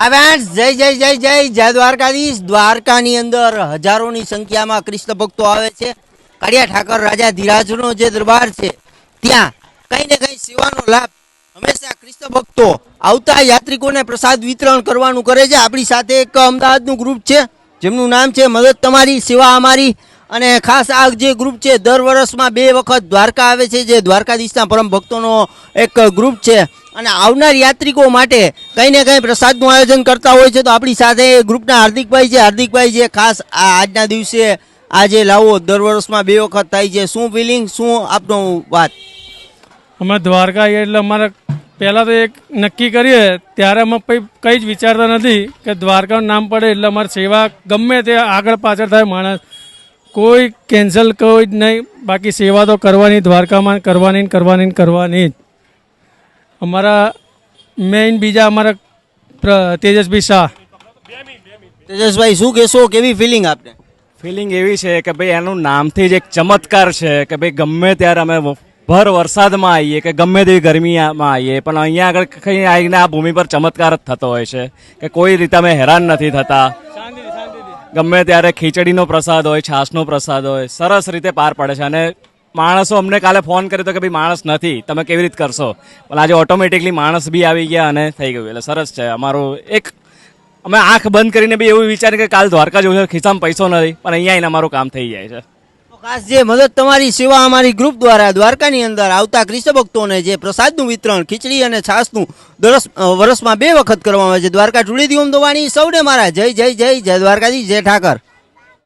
આવેન્સ જય જય જય જય જય દ્વારકાધીશ. દ્વારકાની અંદર હજારોની સંખ્યામાં કૃષ્ણ ભક્તો આવે છે. કાળિયા ઠાકર રાજા ધીરાજનો જે દરબાર છે, ત્યાં કંઈ ને કંઈ સેવાનો લાભ હંમેશા કૃષ્ણ ભક્તો આવતા યાત્રિકોને પ્રસાદ વિતરણ કરવાનું કરે છે. આપણી સાથે એક અમદાવાદનું ગ્રુપ છે, જેમનું નામ છે, મદદ તમારી, સેવા અમારી. અને ખાસ આ જે ગ્રુપ છે, દર વર્ષમાં બે વખત દ્વારકા આવે છે, જે દ્વારકાધીશના પરમ ભક્તોનો એક ગ્રુપ છે. અને આવનાર યાત્રિકો માટે કંઈ ને કંઈ પ્રસાદનું આયોજન કરતા હોય છે, તો આપણી સાથે ગ્રુપના હાર્દિકભાઈ છે. હાર્દિકભાઈ છે ખાસ આ આજના દિવસે આજે લાવો, દર વર્ષમાં બે વખત થાય છે. શું ફિલિંગ શું આપનો વાત? અમે દ્વારકા એટલે અમારે પહેલાં તો એક નક્કી કરીએ, ત્યારે અમે કંઈ જ વિચારતા નથી કે દ્વારકાનું નામ પડે એટલે અમારી સેવા ગમે તે આગળ પાછળ થાય માણસ. કોઈ કેન્સલ કોઈ જ નહીં. બાકી સેવા તો કરવાની દ્વારકામાં કરવાની કરવાની કરવાની જ. અમારા મેઇન બીજા અમારા તેજસભાઈ શાહ. તેજસભાઈ શું કહેશો? કેવી ફિલિંગ આપને? ફિલિંગ એવી છે કે ભાઈ એનું નામથી જ એક ચમત્કાર છે કે ભાઈ ગમે ત્યારે અમે ભર વરસાદમાં આવીએ કે ગમે તેવી ગરમીમાં આવીએ પણ અહીંયા આગળ કંઈ આવીને આ ભૂમિ પર ચમત્કાર જ થતો હોય છે કે કોઈ રીતે અમે હેરાન નથી થતા. ગમે ત્યારે ખીચડીનો પ્રસાદ હોય, છાશનો પ્રસાદ હોય, સરસ રીતે પાર પડે છે. અને માણસો અમને કાલે ફોન કર્યો હતો કે ભાઈ, માણસ નથી. તમે કેવી રીતે કરશો? પણ આજે ઓટોમેટિકલી માણસ બી આવી ગયા અને થઈ ગયું. એટલે સરસ છે. અમારું એક અમે આંખ બંધ કરીને બી એવું વિચારીએ કે કાલ દ્વારકા જવું છે, ખિસ્સામાં પૈસો નથી, પણ અહીંયા આવીને અમારું કામ થઈ જાય છે. ખાસ જે મદદ તમારી સેવા અમારી ગ્રુપ દ્વારા દ્વારકાની અંદર આવતા કૃષ્ણ ભક્તોને જે પ્રસાદનું વિતરણ, ખીચડી અને છાસનું દરસ વર્ષમાં બે વખત કરવામાં આવે છે. દ્વારકા ટુડી દીવમ દોવાની સૌને મારા જય જય જય જય દ્વારકાજી, જય ઠાકર.